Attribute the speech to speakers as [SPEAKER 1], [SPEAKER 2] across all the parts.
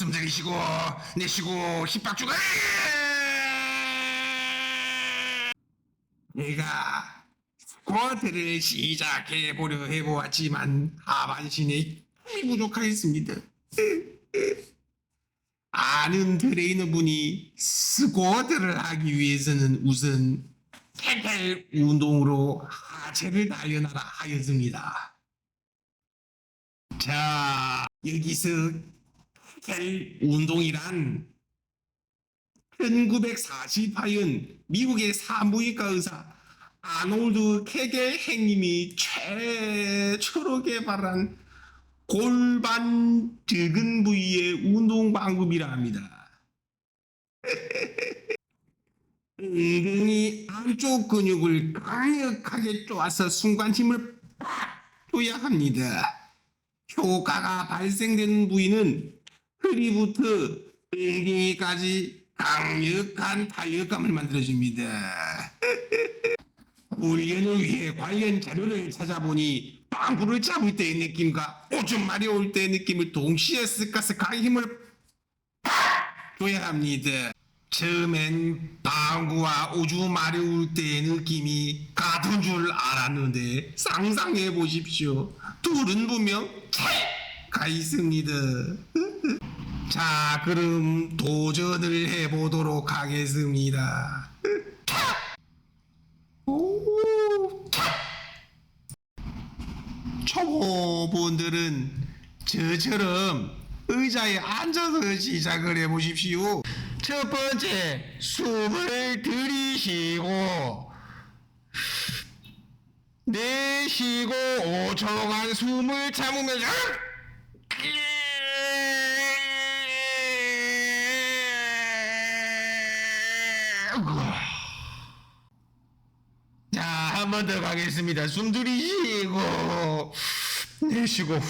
[SPEAKER 1] 숨 들이쉬고 내쉬고 힙박 주고 내가 스쿼트를 시작해 보려 해보았지만 하반신에 힘이 부족하였습니다. 아는 트레이너 분이 스쿼트를 하기 위해서는 우선 태kel 운동으로 하체를 단련하라 하였습니다. 자, 여기서 태켈 운동이란 1948년 미국의 산부인과 의사 아놀드 케겔 행님이 최초로 개발한 골반 적은 부위의 운동 방법이라 합니다. 엉덩이 안쪽 근육을 강력하게 쪼아서 순간 힘을 팍 줘야 합니다. 효과가 발생되는 부위는 허리부터 엉덩이까지 강력한 타격감을 만들어줍니다. 훈련을 위해 관련 자료를 찾아보니 빵구를 잡을 때의 느낌과 오줌마리 올 때의 느낌을 동시에 스카스카 힘을 팍 줘야 합니다. 처음엔 방구와 오줌마리 올 때의 느낌이 같은 줄 알았는데 상상해 보십시오. 둘은 분명 차이가 있습니다. 자, 그럼 도전을 해보도록 하겠습니다. 초보분들은 저처럼 의자에 앉아서 시작을 해보십시오. 첫 번째, 숨을 들이쉬고, 내쉬고 5초간 숨을 참으면서, 자, 한 번 더 가겠습니다. 숨 들이쉬고, 내쉬고,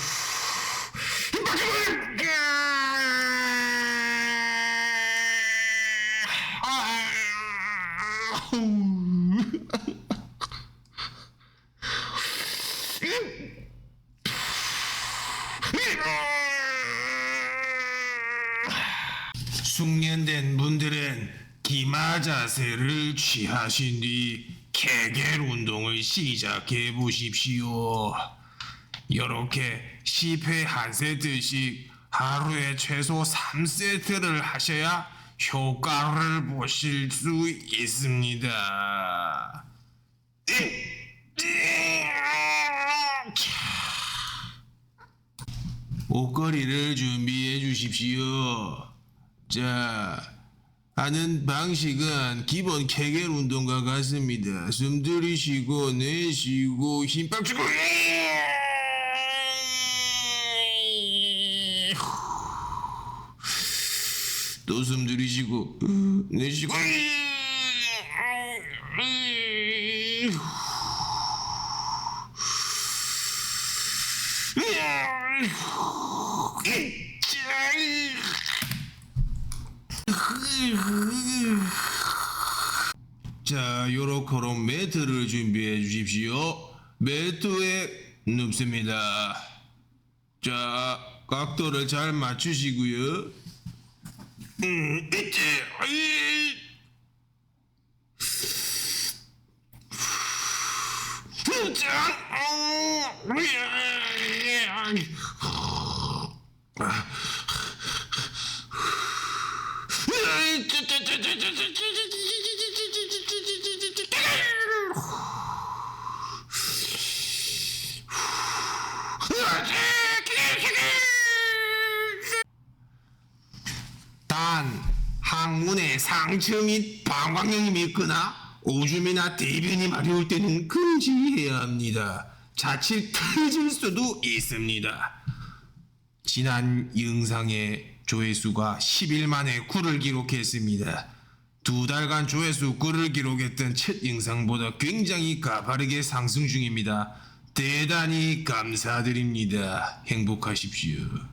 [SPEAKER 1] 숙련된 분들은 기마 자세를 취하신 뒤 케겔 운동을 시작해 보십시오. 이렇게 10회 한 세트씩 하루에 최소 3세트를 하셔야 효과를 보실 수 있습니다. 옷걸이를 준비해 주십시오. 자, 하는 방식은 기본 케겔 운동과 같습니다. 숨 들이쉬고 내쉬고 힘빡 주고 또 숨 들이쉬고 내쉬고 자, 요렇게로 매트를 준비해 주십시오. 매트에 눕습니다. 자, 각도를 잘 맞추시고요. 음, 이제, 아이. 자, 어, 단 항문에 상처 및 방광염이 있거나 오줌이나 대변이 마려울 때는 금지해야 합니다. 자칫 터질 수도 있습니다. 지난 영상에 조회수가 10일 만에 9를 기록했습니다. 두 달간 조회수 9를 기록했던 첫 영상보다 굉장히 가파르게 상승 중입니다. 대단히 감사드립니다. 행복하십시오.